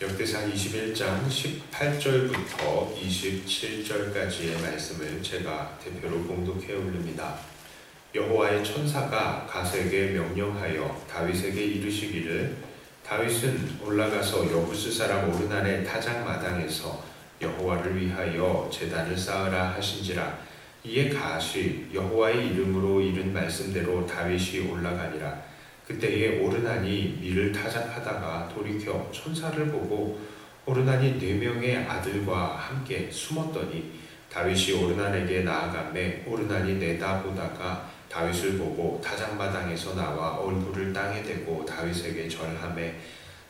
역대상 21장 18절부터 27절까지의 말씀을 제가 대표로 공독해 올립니다. 여호와의 천사가 가세에게 명령하여 다윗에게 이르시기를 다윗은 올라가서 여부스 사람 오르난의 타작 마당에서 여호와를 위하여 제단을 쌓으라 하신지라 이에 가시 여호와의 이름으로 이른 말씀대로 다윗이 올라가니라 그때에 오르난이 밀을 타작하다가 돌이켜 천사를 보고 오르난이 네 명의 아들과 함께 숨었더니 다윗이 오르난에게 나아가매 오르난이 내다보다가 다윗을 보고 타작마당에서 나와 얼굴을 땅에 대고 다윗에게 절하매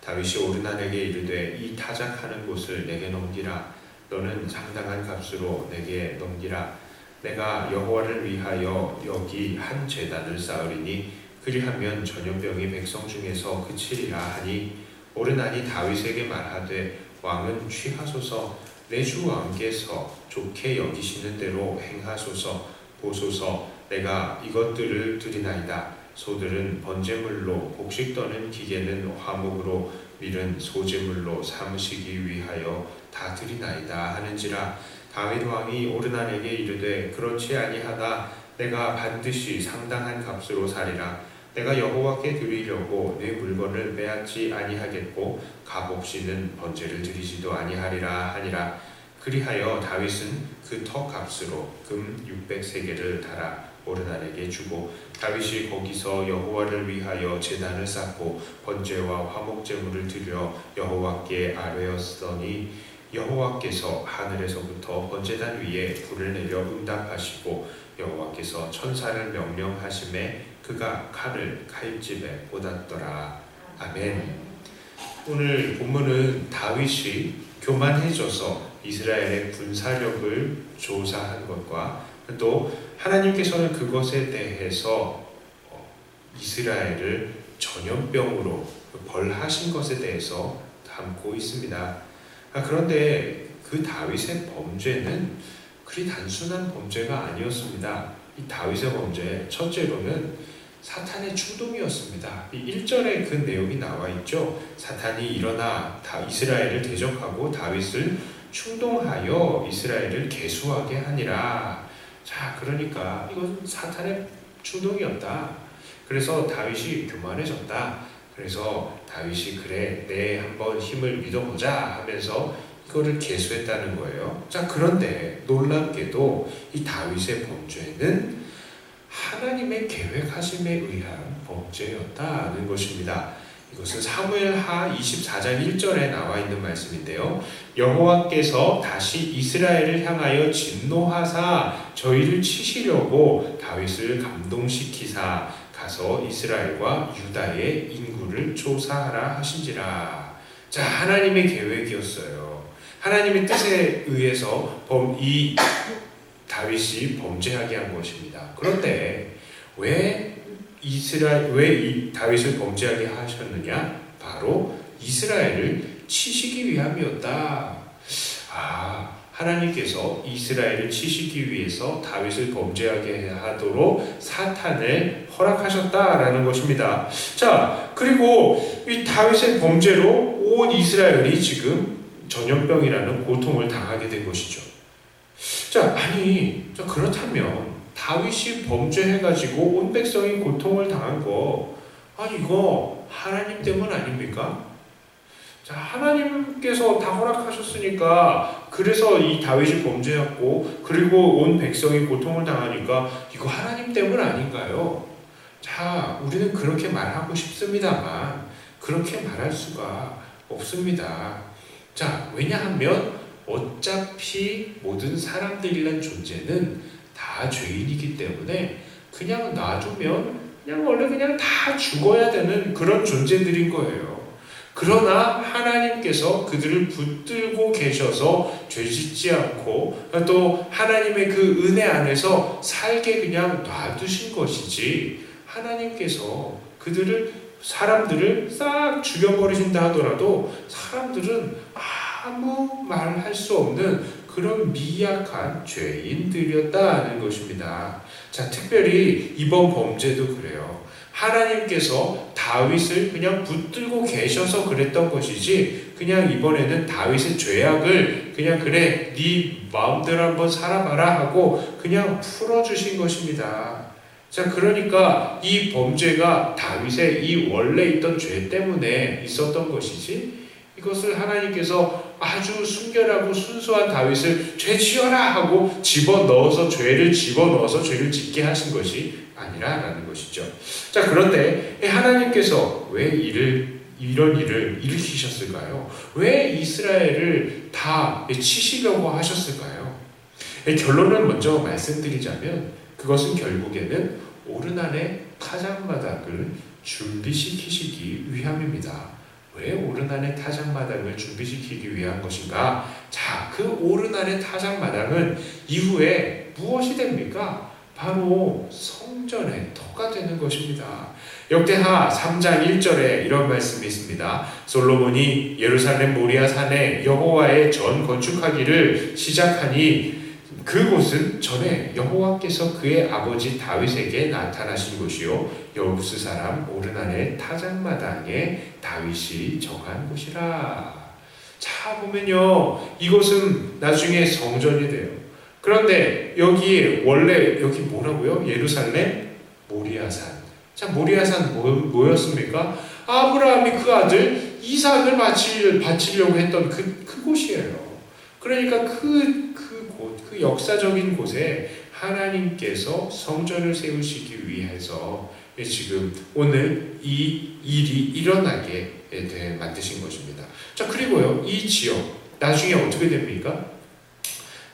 다윗이 오르난에게 이르되 이 타작하는 곳을 내게 넘기라. 너는 상당한 값으로 내게 넘기라. 내가 여호와를 위하여 여기 한 제단을 쌓으리니 그리하면 전염병이 백성 중에서 그치리라 하니 오르나니 다윗에게 말하되 왕은 취하소서 내 주 왕께서 좋게 여기시는 대로 행하소서 보소서 내가 이것들을 드리나이다. 소들은 번제물로 곡식 떠는 기계는 화목으로 밀은 소제물로 삼으시기 위하여 다 드리나이다 하는지라. 다윗 왕이 오르난에게 이르되 그렇지 아니하다. 내가 반드시 상당한 값으로 사리라 내가 여호와께 드리려고 내 물건을 빼앗지 아니하겠고 값없이는 번제를 드리지도 아니하리라 하니라. 그리하여 다윗은 그터 값으로 금 600세겔을 달아 오르난에게 주고 다윗이 거기서 여호와를 위하여 제단을 쌓고 번제와 화목제물을 드려 여호와께 아뢰었더니 여호와께서 하늘에서부터 번제단 위에 불을 내려 응답하시고 여호와께서 천사를 명령하심에 그가 칼을 칼집에 꽂았더라. 아멘. 오늘 본문은 다윗이 교만해져서 이스라엘의 군사력을 조사한 것과 또 하나님께서는 그것에 대해서 어, 이스라엘을 전염병으로 벌하신 것에 대해서 담고 있습니다. 아, 그런데 그 다윗의 범죄는 그리 단순한 범죄가 아니었습니다. 이 다윗의 범죄 첫째로는 사탄의 충동이었습니다. 이 1절에 그 내용이 나와 있죠. 사탄이 일어나 다 이스라엘을 대적하고 다윗을 충동하여 이스라엘을 개수하게 하니라. 자, 그러니까 이건 사탄의 충동이었다. 그래서 다윗이 교만해졌다. 그래서 다윗이 그래 내 한번 힘을 믿어보자 하면서 이거를 개수했다는 거예요. 자, 그런데 놀랍게도 이 다윗의 범죄는 하나님의 계획하심에 의한 범죄였다는 것입니다. 이것은 사무엘하 24장 1절에 나와 있는 말씀인데요. 여호와께서 다시 이스라엘을 향하여 진노하사 저희를 치시려고 다윗을 감동시키사 가서 이스라엘과 유다의 인구를 조사하라 하신지라. 자, 하나님의 계획이었어요. 하나님의 뜻에 의해서 이 다윗이 범죄하게 한 것입니다. 그런데 왜 이스라엘 왜 다윗을 범죄하게 하셨느냐? 바로 이스라엘을 치시기 위함이었다. 아, 하나님께서 이스라엘을 치시기 위해서 다윗을 범죄하게 하도록 사탄을 허락하셨다라는 것입니다. 자, 그리고 이 다윗의 범죄로 온 이스라엘이 지금 전염병이라는 고통을 당하게 된 것이죠. 자, 아니, 자, 그렇다면 다윗이 범죄해가지고 온 백성이 고통을 당한 거, 아니, 이거 하나님 때문 아닙니까? 자, 하나님께서 다 허락하셨으니까, 그래서 이 다윗이 범죄했고, 그리고 온 백성이 고통을 당하니까, 이거 하나님 때문 아닌가요? 자, 우리는 그렇게 말하고 싶습니다만, 그렇게 말할 수가 없습니다. 자, 왜냐하면, 어차피 모든 사람들이란 존재는 다 죄인이기 때문에 그냥 놔두면 그냥 원래 그냥 다 죽어야 되는 그런 존재들인 거예요. 그러나 하나님께서 그들을 붙들고 계셔서 죄 짓지 않고 또 하나님의 그 은혜 안에서 살게 그냥 놔두신 것이지 하나님께서 그들을 사람들을 싹 죽여버리신다 하더라도 사람들은 아 무 말 할 수 없는 그런 미약한 죄인들이었다는 것입니다. 자, 특별히 이번 범죄도 그래요. 하나님께서 다윗을 그냥 붙들고 계셔서 그랬던 것이지 그냥 이번에는 다윗의 죄악을 그냥 그래 네 마음대로 한번 살아봐라 하고 그냥 풀어주신 것입니다. 자 그러니까 이 범죄가 다윗의 이 원래 있던 죄 때문에 있었던 것이지 이것을 하나님께서 아주 순결하고 순수한 다윗을 죄 지어라 하고 집어 넣어서 죄를 집어 넣어서 죄를 짓게 하신 것이 아니라라는 것이죠. 자 그런데 하나님께서 왜 이를 이런 일을 일으키셨을까요? 왜 이스라엘을 다 치시려고 하셨을까요? 결론을 먼저 말씀드리자면 그것은 결국에는 오르난의 타작마당을 준비시키시기 위함입니다. 왜 오르난의 타작마당을 준비시키기 위한 것인가? 자, 그 오르난의 타작마당은 이후에 무엇이 됩니까? 바로 성전의 터가 되는 것입니다. 역대하 3장 1절에 이런 말씀이 있습니다. 솔로몬이 예루살렘 모리아 산에 여호와의 전 건축하기를 시작하니 그곳은 전에 여호와께서 그의 아버지 다윗에게 나타나신 곳이요 여부스 사람 오르난의 타작마당에 다윗이 정한 곳이라. 자 보면요 이곳은 나중에 성전이 돼요. 그런데 여기 원래 여기 뭐라고요? 예루살렘 모리아산. 자 모리아산 뭐, 뭐였습니까? 아브라함이 그 아들 이삭을 바치려고 했던 그, 그곳이에요. 그러니까 그, 그 곳, 그 역사적인 곳에 하나님께서 성전을 세우시기 위해서 지금 오늘 이 일이 일어나게 돼 만드신 것입니다. 자, 그리고요, 이 지역, 나중에 어떻게 됩니까?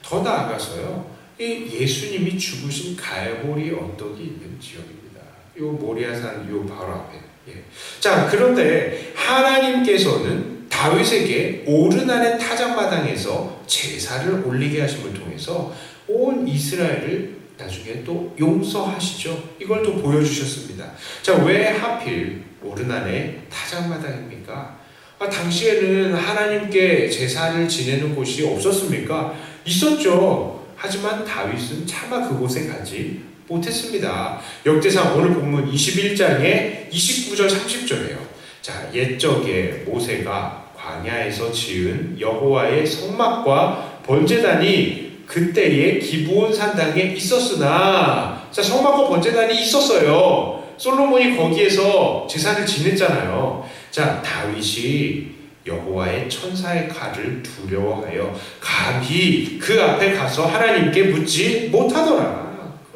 더 나아가서요, 이 예수님이 죽으신 갈보리 언덕이 있는 지역입니다. 요 모리아산 요 바로 앞에. 예. 자, 그런데 하나님께서는 다윗에게 오르난의 타작마당에서 제사를 올리게 하심을 통해서 온 이스라엘을 나중에 또 용서하시죠. 이걸 또 보여주셨습니다. 자, 왜 하필 오르난의 타작마당입니까? 아, 당시에는 하나님께 제사를 지내는 곳이 없었습니까? 있었죠. 하지만 다윗은 차마 그곳에 가지 못했습니다. 역대상 오늘 본문 21장의 29절 30절이에요. 자, 옛적에 모세가 광야에서 지은 여호와의 성막과 번제단이 그때의 기브온 산당에 있었으나 자 성막과 번제단이 있었어요. 솔로몬이 거기에서 제사를 지냈잖아요. 자 다윗이 여호와의 천사의 칼을 두려워하여 감히 그 앞에 가서 하나님께 묻지 못하더라.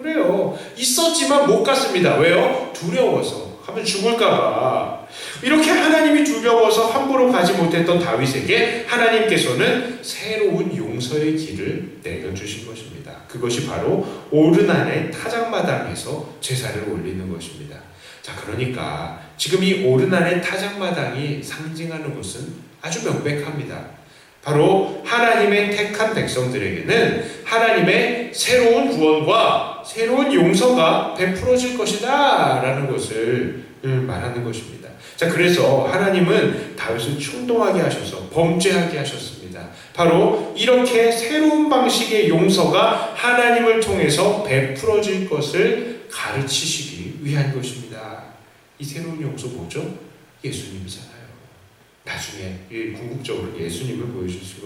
그래요. 있었지만 못 갔습니다. 왜요? 두려워서. 하면 죽을까봐. 이렇게 하나님이 두려워서 함부로 가지 못했던 다윗에게 하나님께서는 새로운 용서의 길을 내려주신 것입니다. 그것이 바로 오르난의 타작마당에서 제사를 올리는 것입니다. 자, 그러니까 지금 이 오르난의 타작마당이 상징하는 것은 아주 명백합니다. 바로 하나님의 택한 백성들에게는 하나님의 새로운 구원과 새로운 용서가 베풀어질 것이다 라는 것을 말하는 것입니다. 자, 그래서 하나님은 다윗을 충동하게 하셔서 범죄하게 하셨습니다. 바로 이렇게 새로운 방식의 용서가 하나님을 통해서 베풀어질 것을 가르치시기 위한 것입니다. 이 새로운 용서 뭐죠? 예수님이잖아요. 나중에 궁극적으로 예수님을 보여주실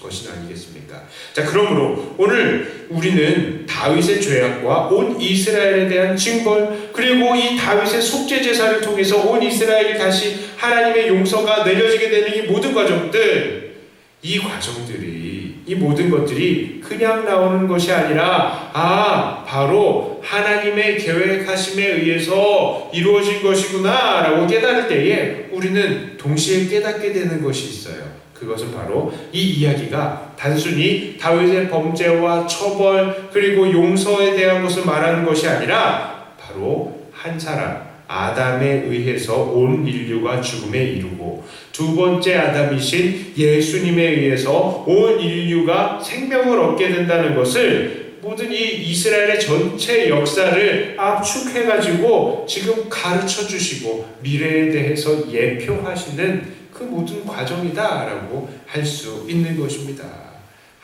것이, 아니겠습니까? 자, 그러므로 오늘 우리는 다윗의 죄악과 온 이스라엘에 대한 징벌, 그리고 이 다윗의 속죄 제사를 통해서 온 이스라엘이 다시 하나님의 용서가 내려지게 되는 이 모든 과정들, 이 과정들이 이 모든 것들이 그냥 나오는 것이 아니라 아 바로 하나님의 계획하심에 의해서 이루어진 것이구나라고 깨달을 때에 우리는 동시에 깨닫게 되는 것이 있어요. 그것은 바로 이 이야기가 단순히 다윗의 범죄와 처벌 그리고 용서에 대한 것을 말하는 것이 아니라 바로 한 사람 아담에 의해서 온 인류가 죽음에 이르고 두 번째 아담이신 예수님에 의해서 온 인류가 생명을 얻게 된다는 것을 모든 이 이스라엘의 전체 역사를 압축해 가지고 지금 가르쳐 주시고 미래에 대해서 예표하시는 그 모든 과정이다라고 할 수 있는 것입니다.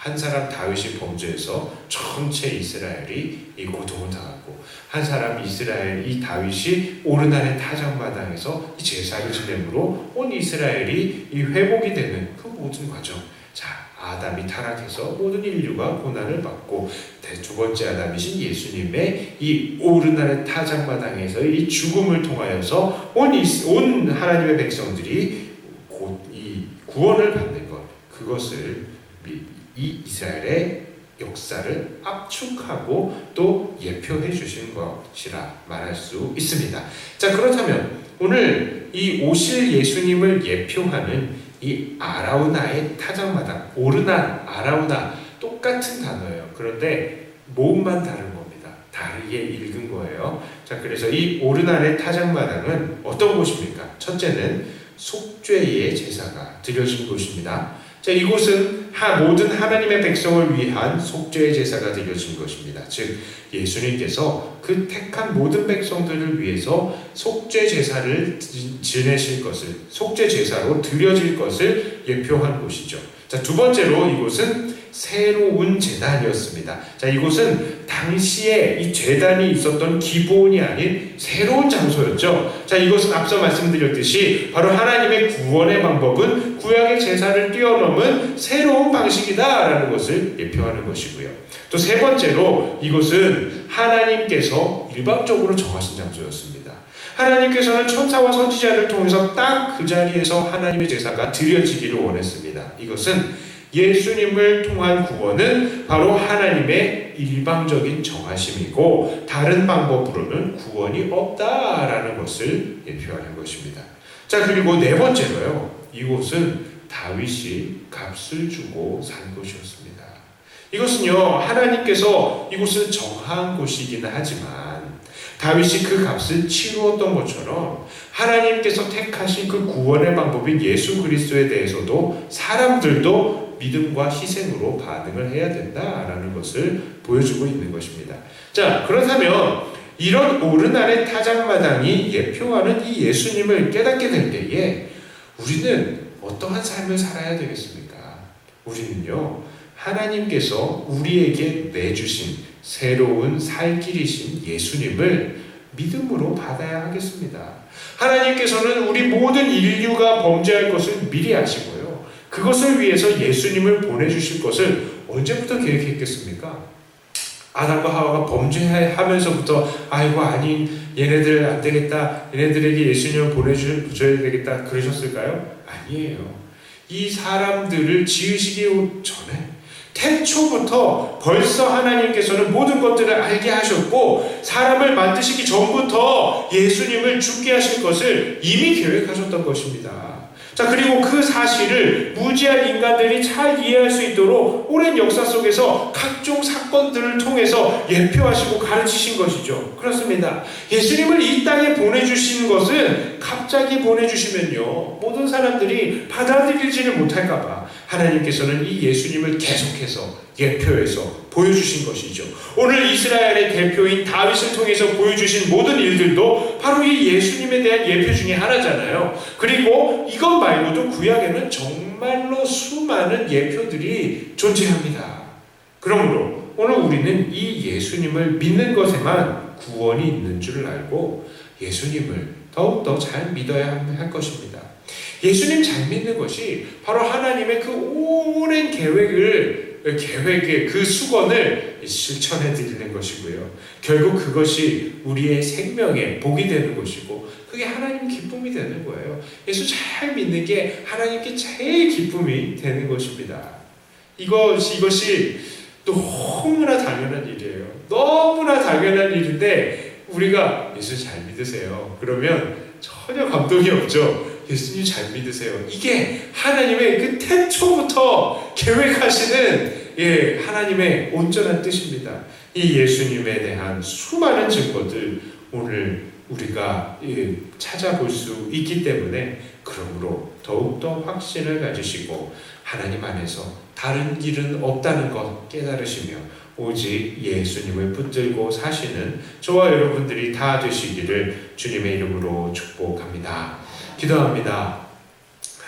한 사람 다윗이 범죄해서 전체 이스라엘이 이 고통을 당하고 한 사람 이스라엘 이 다윗이 오르난의 타작마당에서 이 제사를 지냄으로 온 이스라엘이 이 회복이 되는 그 모든 과정. 자 아담이 타락해서 모든 인류가 고난을 받고 두 번째 아담이신 예수님의 이 오르날의 타작마당에서 이 죽음을 통하여서 온, 이스, 온 하나님의 백성들이 곧 이 구원을 받는 것 그것을 이 이스라엘의 역사를 압축하고 또 예표해 주신 것이라 말할 수 있습니다. 자 그렇다면 오늘 이 오실 예수님을 예표하는 이 아라우나의 타작마당 오르난 아라우나 똑같은 단어예요. 그런데 모음만 다른 겁니다. 다르게 읽은 거예요. 자 그래서 이 오르난의 타작마당은 어떤 곳입니까? 첫째는 속죄의 제사가 드려진 곳입니다. 자, 이곳은 하, 모든 하나님의 백성을 위한 속죄의 제사가 드려진 것입니다. 즉, 예수님께서 그 택한 모든 백성들을 위해서 속죄 제사를 지내실 것을, 속죄 제사로 드려질 것을 예표한 곳이죠. 자, 두 번째로 이곳은 새로운 재단이었습니다. 자, 이곳은 당시에 이 재단이 있었던 기본이 아닌 새로운 장소였죠. 자, 이것은 앞서 말씀드렸듯이 바로 하나님의 구원의 방법은 구약의 제사를 뛰어넘은 새로운 방식이다라는 것을 예표하는 것이고요. 또 세 번째로 이곳은 하나님께서 일방적으로 정하신 장소였습니다. 하나님께서는 천사와 선지자를 통해서 딱 그 자리에서 하나님의 제사가 드려지기를 원했습니다. 이것은 예수님을 통한 구원은 바로 하나님의 일방적인 정하심이고 다른 방법으로는 구원이 없다라는 것을 예표하는 것입니다. 자 그리고 네 번째로요. 이곳은 다윗이 값을 주고 산 곳이었습니다. 이것은요 하나님께서 이곳을 정한 곳이기는 하지만 다윗이 그 값을 치루었던 것처럼 하나님께서 택하신 그 구원의 방법인 예수 그리스도에 대해서도 사람들도 믿음과 희생으로 반응을 해야 된다라는 것을 보여주고 있는 것입니다. 자, 그렇다면 이런 오르날의 타작마당이 예표하는 이 예수님을 깨닫게 될 때에 우리는 어떠한 삶을 살아야 되겠습니까? 우리는요, 하나님께서 우리에게 내주신 새로운 살 길이신 예수님을 믿음으로 받아야 하겠습니다. 하나님께서는 우리 모든 인류가 범죄할 것을 미리 아시고요. 그것을 위해서 예수님을 보내주실 것을 언제부터 계획했겠습니까? 아담과 하와가 범죄하면서부터 아이고 아니 얘네들 안 되겠다 얘네들에게 예수님을 보내줘야 되겠다 그러셨을까요? 아니에요. 이 사람들을 지으시기 전에 태초부터 벌써 하나님께서는 모든 것들을 알게 하셨고 사람을 만드시기 전부터 예수님을 죽게 하실 것을 이미 계획하셨던 것입니다. 자, 그리고 그 사실을 무지한 인간들이 잘 이해할 수 있도록 오랜 역사 속에서 각종 사건들을 통해서 예표하시고 가르치신 것이죠. 그렇습니다. 예수님을 이 땅에 보내주신 것은 갑자기 보내주시면요. 모든 사람들이 받아들이지를 못할까봐 하나님께서는 이 예수님을 계속해서 예표해서 보여주신 것이죠. 오늘 이스라엘의 대표인 다윗을 통해서 보여주신 모든 일들도 바로 이 예수님에 대한 예표 중에 하나잖아요. 그리고 이것 말고도 구약에는 정말로 수많은 예표들이 존재합니다. 그러므로 오늘 우리는 이 예수님을 믿는 것에만 구원이 있는 줄을 알고 예수님을 더욱더 잘 믿어야 할 것입니다. 예수님 잘 믿는 것이 바로 하나님의 그 오랜 계획을 계획의 그 수건을 실천해 드리는 것이고요. 결국 그것이 우리의 생명의 복이 되는 것이고 그게 하나님 기쁨이 되는 거예요. 예수 잘 믿는 게 하나님께 제일 기쁨이 되는 것입니다. 이것이 이것이 너무나 당연한 일이에요. 너무나 당연한 일인데 우리가 예수 잘 믿으세요. 그러면 전혀 감동이 없죠. 예수님 잘 믿으세요. 이게 하나님의 그 태초부터 계획하시는 예, 하나님의 온전한 뜻입니다. 이 예수님에 대한 수많은 증거들 오늘 우리가 예, 찾아볼 수 있기 때문에 그러므로 더욱더 확신을 가지시고 하나님 안에서 다른 길은 없다는 것 깨달으시며 오직 예수님을 붙들고 사시는 저와 여러분들이 다 되시기를 주님의 이름으로 축복합니다. 기도합니다.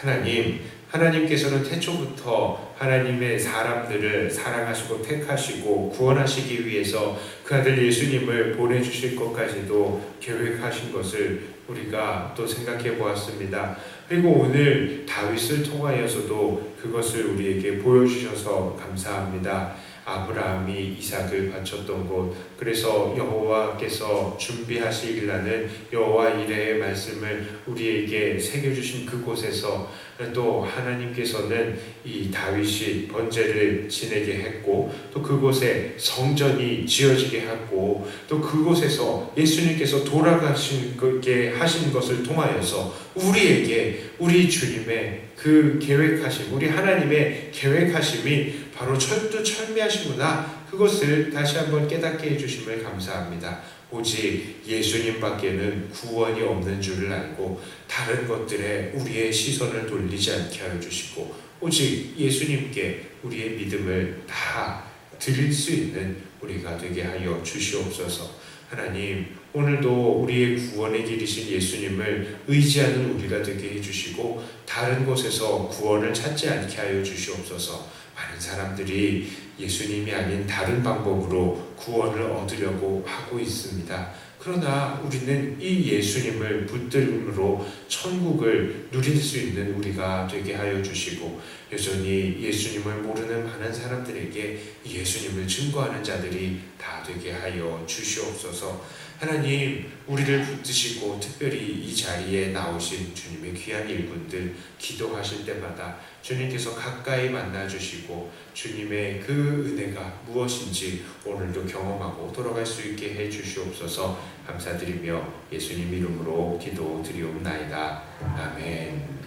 하나님, 하나님께서는 태초부터 하나님의 사람들을 사랑하시고 택하시고 구원하시기 위해서 그 아들 예수님을 보내주실 것까지도 계획하신 것을 우리가 또 생각해 보았습니다. 그리고 오늘 다윗을 통하여서도 그것을 우리에게 보여주셔서 감사합니다. 아브라함이 이삭을 바쳤던 곳, 그래서 여호와께서 준비하시기라는 여호와 이레의 말씀을 우리에게 새겨주신 그곳에서 또 하나님께서는 이 다윗이 번제를 지내게 했고 또 그곳에 성전이 지어지게 했고 또 그곳에서 예수님께서 돌아가시게 하신 것을 통하여서 우리에게 우리 주님의 그 계획하심, 우리 하나님의 계획하심이 바로 철두철미하시구나 그것을 다시 한번 깨닫게 해주심을 감사합니다. 오직 예수님밖에는 구원이 없는 줄을 알고 다른 것들에 우리의 시선을 돌리지 않게 하여 주시고 오직 예수님께 우리의 믿음을 다 드릴 수 있는 우리가 되게 하여 주시옵소서. 하나님 오늘도 우리의 구원의 길이신 예수님을 의지하는 우리가 되게 해주시고 다른 곳에서 구원을 찾지 않게 하여 주시옵소서. 많은 사람들이 예수님이 아닌 다른 방법으로 구원을 얻으려고 하고 있습니다. 그러나 우리는 이 예수님을 붙들음으로 천국을 누릴 수 있는 우리가 되게 하여 주시고 여전히 예수님을 모르는 많은 사람들에게 예수님을 증거하는 자들이 다 되게 하여 주시옵소서. 하나님 우리를 붙드시고 특별히 이 자리에 나오신 주님의 귀한 일꾼들 기도하실 때마다 주님께서 가까이 만나 주시고 주님의 그 은혜가 무엇인지 오늘도 경험하고 돌아갈 수 있게 해 주시옵소서 감사드리며 예수님 이름으로 기도 드리옵나이다. 아멘.